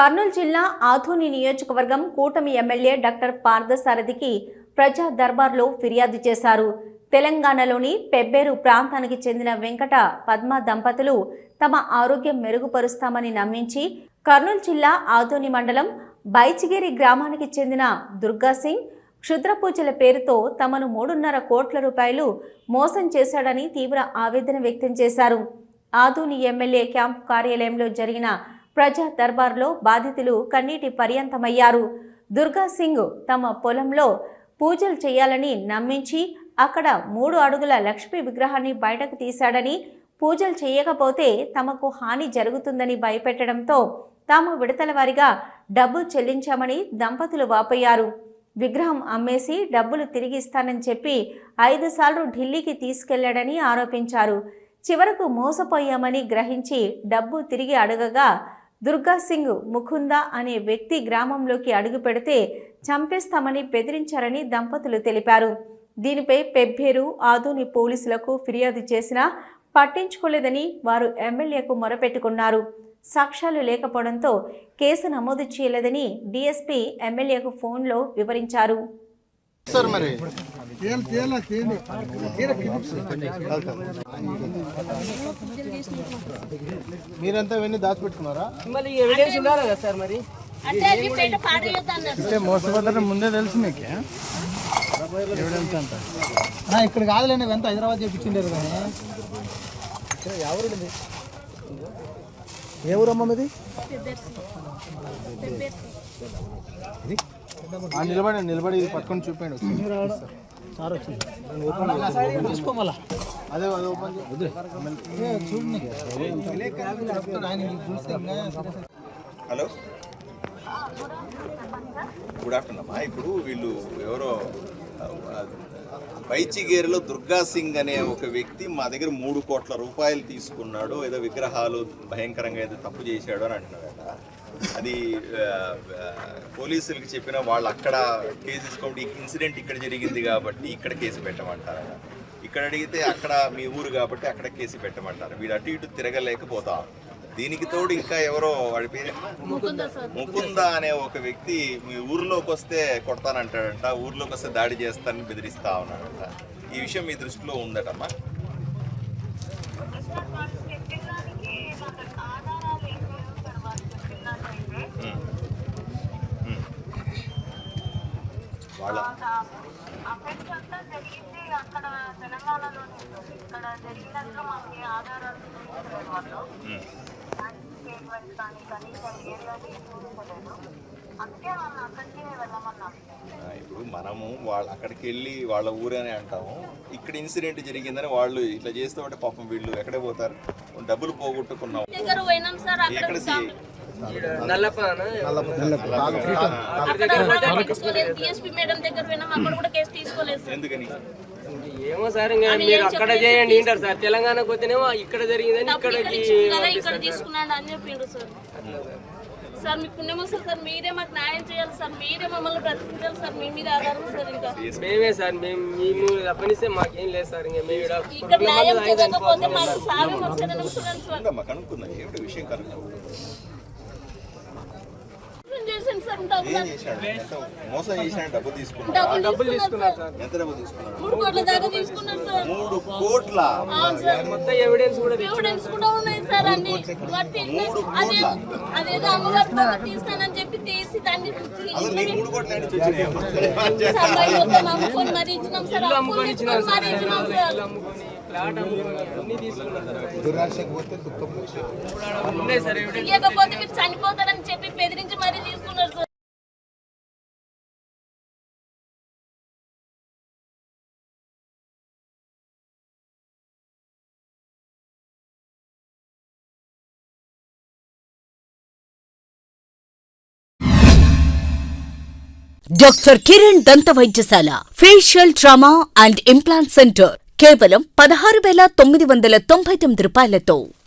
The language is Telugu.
కర్నూలు జిల్లా ఆధోని నియోజకవర్గం కూటమి ఎమ్మెల్యే డాక్టర్ పార్థసారథికి ప్రజా దర్బార్లో ఫిర్యాదు చేశారు. తెలంగాణలోని పెబ్బేరు ప్రాంతానికి చెందిన వెంకట పద్మ దంపతులు తమ ఆరోగ్యం మెరుగుపరుస్తామని నమ్మించి కర్నూలు జిల్లా ఆధోని మండలం బైచిగిరి గ్రామానికి చెందిన దుర్గాసింగ్ క్షుద్ర పూజల పేరుతో తమను మూడున్నర కోట్ల రూపాయలు మోసం చేశాడని తీవ్ర ఆవేదన వ్యక్తం చేశారు. ఆధోని ఎమ్మెల్యే క్యాంప్ కార్యాలయంలో జరిగిన ప్రజా దర్బార్లో బాధితులు కన్నీటి పర్యంతమయ్యారు. దుర్గా సింగ్ తమ పొలంలో పూజలు చేయాలని నమ్మించి అక్కడ మూడు అడుగుల లక్ష్మీ విగ్రహాన్ని బయటకు తీశాడని పూజలు చేయకపోతే తమకు హాని జరుగుతుందని భయపెట్టడంతో తాము విడతల వారిగా డబ్బు చెల్లించామని దంపతులు వాపోయారు. విగ్రహం అమ్మేసి డబ్బులు తిరిగి ఇస్తానని చెప్పి ఐదు సార్లు ఢిల్లీకి తీసుకెళ్ళాడని ఆరోపించారు. చివరకు మోసపోయామని గ్రహించి డబ్బు తిరిగి అడగగా దుర్గా సింగ్ ముకుంద అనే వ్యక్తి గ్రామంలోకి అడుగు పెడితే చంపేస్తామని బెదిరించారని దంపతులు తెలిపారు. దీనిపై పెబ్బేరు ఆదోని పోలీసులకు ఫిర్యాదు చేసినా పట్టించుకోలేదని వారు ఎమ్మెల్యేకు మొరపెట్టుకున్నారు. సాక్ష్యాలు లేకపోవడంతో కేసు నమోదు చేయలేదని డీఎస్పీ ఎమ్మెల్యేకు ఫోన్లో వివరించారు. సార్ మరి. మీరంతా ఇవన్నీ దాచిపెట్టుకున్నారా? మళ్ళీ ఎవిడెన్స్ ఉండాలి కదా సార్ మరి? అంటే మోసపోతారని ముందే తెలుసు మీకు. ఎవిడెన్స్ ఇక్కడ కాదులేండి ఎంత హైదరాబాద్ చేపించిండారు కానీ ఎవరు ఏ ఊరమ్మ మీది? నిలబడి నిలబడి పట్టుకొని చూపండి. సార్ వచ్చింది. అదే అదే ఓపెన్ హలో. గుడ్ ఆఫ్టర్నూన్ అమ్మా. ఇప్పుడు వీళ్ళు ఎవరో పైచిగేరులో దుర్గా సింగ్ అనే ఒక వ్యక్తి మా దగ్గర మూడు కోట్ల రూపాయలు తీసుకున్నాడు. ఏదో విగ్రహాలు భయంకరంగా ఏదో తప్పు చేశాడు అని అంటున్నాడట. అది పోలీసులకి చెప్పిన వాళ్ళు అక్కడ కేసు తీసుకోండి ఇన్సిడెంట్ ఇక్కడ జరిగింది కాబట్టి ఇక్కడ కేసు పెట్టమంటారట ఇక్కడ అడిగితే అక్కడ మీ ఊరు కాబట్టి అక్కడ కేసు పెట్టమంటారు? వీడు అటు ఇటు తిరగలేకపోతా. దీనికి తోడు ఇంకా ఎవరో వాడి పేరు? ముకుంద అనే ఒక వ్యక్తి మీ ఊర్లోకి వస్తే కొడతానంటాడంట ఊర్లోకి వస్తే దాడి చేస్తానని బెదిరిస్తా ఉన్నాడంట. ఈ విషయం మీ దృష్టిలో ఉందటమ్మా? ఆ, ఇప్పుడు మనము వాళ్ళ అక్కడికి వెళ్ళి వాళ్ళ ఊరని అంటాము. ఇక్కడ ఇన్సిడెంట్ జరిగిందని వాళ్ళు ఇట్లా చేస్తూ ఉంటే పాపం వీళ్ళు ఎక్కడే పోతారు. డబ్బులు పోగొట్టుకున్నాం. దగ్గర పోయినాం సార్ అక్కడ ఎక్కడ డిఎస్పీ మేడం దగ్గర పోయినాం అక్కడ కూడా కేసు తీసుకోలేదు ఏమో సార్ ఇంకా మీరు అక్కడ చేయండి ఇంటారు సార్? తెలంగాణకు పోతేనేమో ఇక్కడ జరిగిందని ఇక్కడ ఇక్కడ తీసుకున్నాడు అని చెప్పిండు సార్. సార్. మీకు పుణ్యమో సార్ సార్ మీరే మాకు న్యాయం చేయాలి సార్. మీరే మమ్మల్ని బ్రతికించాలి సార్. మీ మీద ఆధారం సార్ ఇంకా. మేమే సార్ మేము మేము తప్పనిస్తే మాకేం లేదు సార్. ఇంకా మేము ఇక్కడ న్యాయం చేయకపోతే మాకు సాగు వచ్చేదని చూడండి సార్ ఉండమ్మా కనుక్కుందాం ఏమిటి విషయం కనుక్కుందాం ఏం చేసిండు సార్ డబ్బులు ఏం చేశాడు ఎంత మోసం చేశాడు? డబ్బు తీసుకున్నాడు. డబ్బులు డబ్బులు తీసుకున్నారు సార్. ఎంత డబ్బు తీసుకున్నాడు? మూడు కోట్ల దాకా తీసుకున్నారు సార్. మూడు కోట్ల. అవును సార్. మొత్తం ఎవిడెన్స్ కూడా తెచ్చి- ఎవిడెన్స్ కూడా ఉన్నాయి సార్ అన్ని. వాటి అదే అదేదో అమ్మగారు డబ్బులు తీస్తానని చెప్పి తీసి దాన్ని మూడు కోట్ల మరి ఇచ్చినాం సార్. ఇచ్చినాం సార్. దురాశకు పోతే దుఃఖం ఇవ్వకపోతే మీరు చనిపోతారని చెప్పి బెదిరించి మరీ తీసుకున్నారు సార్. డాక్టర్ కిరణ్ దంత వైద్యశాల facial trauma and implant centre కేవలం పదహారు వేల తొమ్మిది వందల తొంభై తొమ్మిది రూపాయలతో.